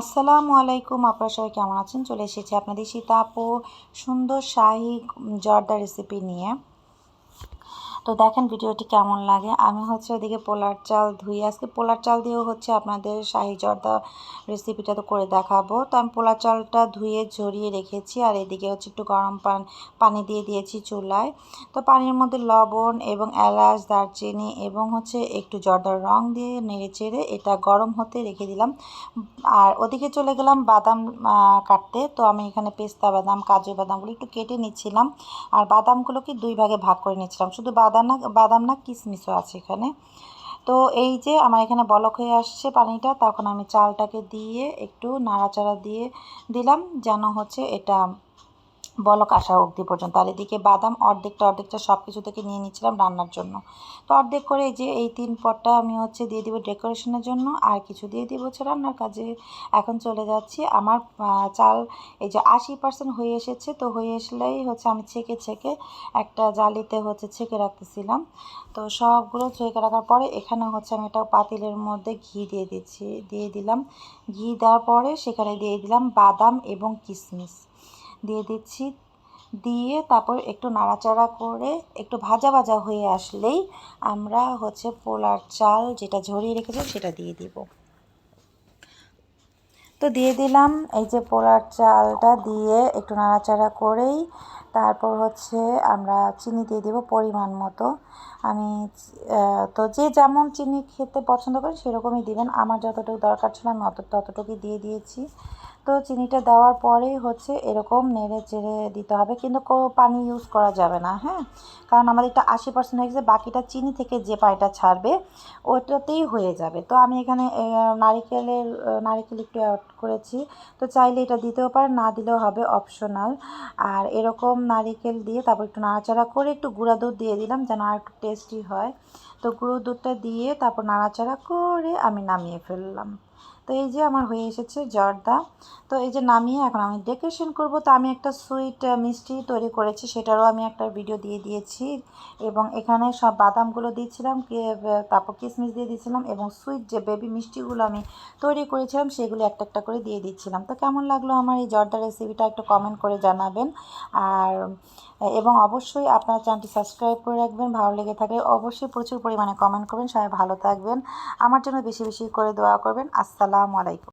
আসসালামু আলাইকুম, আপনারা সবাই কেমন আছেন? চলে এসেছি আপনাদের সীতাপু সুন্দর শাহী জর্দা রেসিপি নিয়ে। তো দেখেন ভিডিওটি কেমন লাগে। আমি হচ্ছে ওদিকে পোলার চাল ধুয়ে আজকে পোলার চাল দিয়েও হচ্ছে আপনাদের শাহি জর্দা রেসিপিটা তো করে দেখাবো। তো আমি পোলার চালটা ধুয়ে, ঝরিয়ে রেখেছি আর এদিকে হচ্ছে একটু গরম পান, পানি দিয়ে দিয়েছি চুলায়। তো পানির মধ্যে লবণ এবং এলাচ, দারচিনি এবং হচ্ছে একটু জর্দার রং দিয়ে নেড়ে চেড়ে এটা গরম হতে রেখে দিলাম। আর ওদিকে চলে গেলাম বাদাম কাটতে। তো আমি এখানে পেস্তা বাদাম, কাজু বাদামগুলো একটু কেটে নিচ্ছিলাম। আর বাদামগুলোকে দুই ভাগে ভাগ করে নিচ্ছিলাম। শুধু বাদাম না বাদাম না কিশমিশও আছে এখানে। তো এই যে আমার এখানে বলক হয়ে আসছে পানিটা, তখন আমি চালটাকে দিয়ে একটু নাড়াচাড়া দিয়ে দিলাম, যেন হচ্ছে এটা বলক আসা অবধি পর্যন্ত। আর এদিকে বাদাম অর্ধেকটা অর্ধেকটা সব কিছু থেকে নিয়ে নিচ্ছিলাম রান্নার জন্য। তো অর্ধেক করে যে এই তিন পটটা আমি হচ্ছে দিয়ে দিব ডেকোরেশনের জন্য। আর কিছু দিয়ে দিব হচ্ছে রান্নার কাজে। এখন চলে যাচ্ছি। আমার চাল এই যে আশি পার্সেন্ট হয়ে এসেছে। তো হয়ে আসলেই হচ্ছে আমি ছেঁকে ছেঁকে একটা জালিতে হচ্ছে ছেঁকে রাখতেছিলাম। তো সবগুলো ছেঁকে রাখার পরে এখানে হচ্ছে আমি একটা পাতিলের মধ্যে ঘি দিয়ে দিচ্ছি, দিয়ে দিলাম। ঘি দেওয়ার পরে সেখানে দিয়ে দিলাম বাদাম এবং কিশমিশ দিয়ে দিচ্ছি। দিয়ে তারপর একটু নাড়াচাড়া করে একটু ভাজা ভাজা হয়ে আসলেই আমরা হচ্ছে পোলার চাল যেটা ঝরিয়ে রেখেছি সেটা দিয়ে দিব। তো দিয়ে দিলাম এই যে পোলার চালটা দিয়ে একটু নাড়াচাড়া করেই তারপর হচ্ছে আমরা চিনি দিয়ে দেবো পরিমাণ মতো। আমি তো যে যেমন চিনি খেতে পছন্দ করেন সেরকমই দিবেন। আমার যতটুকু দরকার ছিল আমি অত, ততটুকুই দিয়ে দিয়েছি। তো চিনিটা দেওয়ার পরেই হচ্ছে এরকম নেড়ে চেড়ে দিতে হবে। কিন্তু পানি ইউজ করা যাবে না হ্যাঁ? কারণ আমাদের এটা আশি পার্সেন্ট হয়ে গেছে, বাকিটা চিনি থেকে যে পানিটা ছাড়বে ওইটাতেই হয়ে যাবে। তো আমি এখানে নারিকেলের নারিকেল একটু অ্যাড করেছি। তো চাইলে এটা দিতেও পারে না দিলেও হবে অপশনাল আর এরকম নারিকেল দিয়ে তারপর একটু নাড়াচাড়া করে একটু গুঁড়া দুধ দিয়ে দিলাম, যেন আর একটু টেস্টি হয়। তো গুঁড়ো দুধটা দিয়ে তারপর নাড়াচাড়া করে আমি নামিয়ে ফেললাম। তো এই যে আমার হয়ে এসেছে জর্দা। তো এই যে নামিয়ে এখন আমি ডেকোরেশন করব। তো আমি একটা সুইট মিষ্টি তৈরি করেছি, সেটারও আমি একটা ভিডিও দিয়ে দিয়েছি। এবং এখানে সব বাদামগুলো দিয়েছিলাম তারপর কিশমিশ দিয়ে দিয়েছিলাম এবং সুইট যে বেবি মিষ্টিগুলো আমি তৈরি করেছিলাম, সেগুলো একটা একটা করে দিয়ে দিচ্ছিলাম। তো কেমন লাগল আমার এই জর্দা রেসিপিটা একটু কমেন্ট করে জানাবেন। আর, এবং অবশ্যই আপনার চ্যানেলটি সাবস্ক্রাইব করে রাখবেন। ভালো লেগে থাকলে অবশ্যই প্রচুর পরিমাণে কমেন্ট করবেন। সবাই ভালো থাকবেন। আমার জন্য বেশি বেশি করে দোয়া করবেন। আসসালামু আলাইকুম।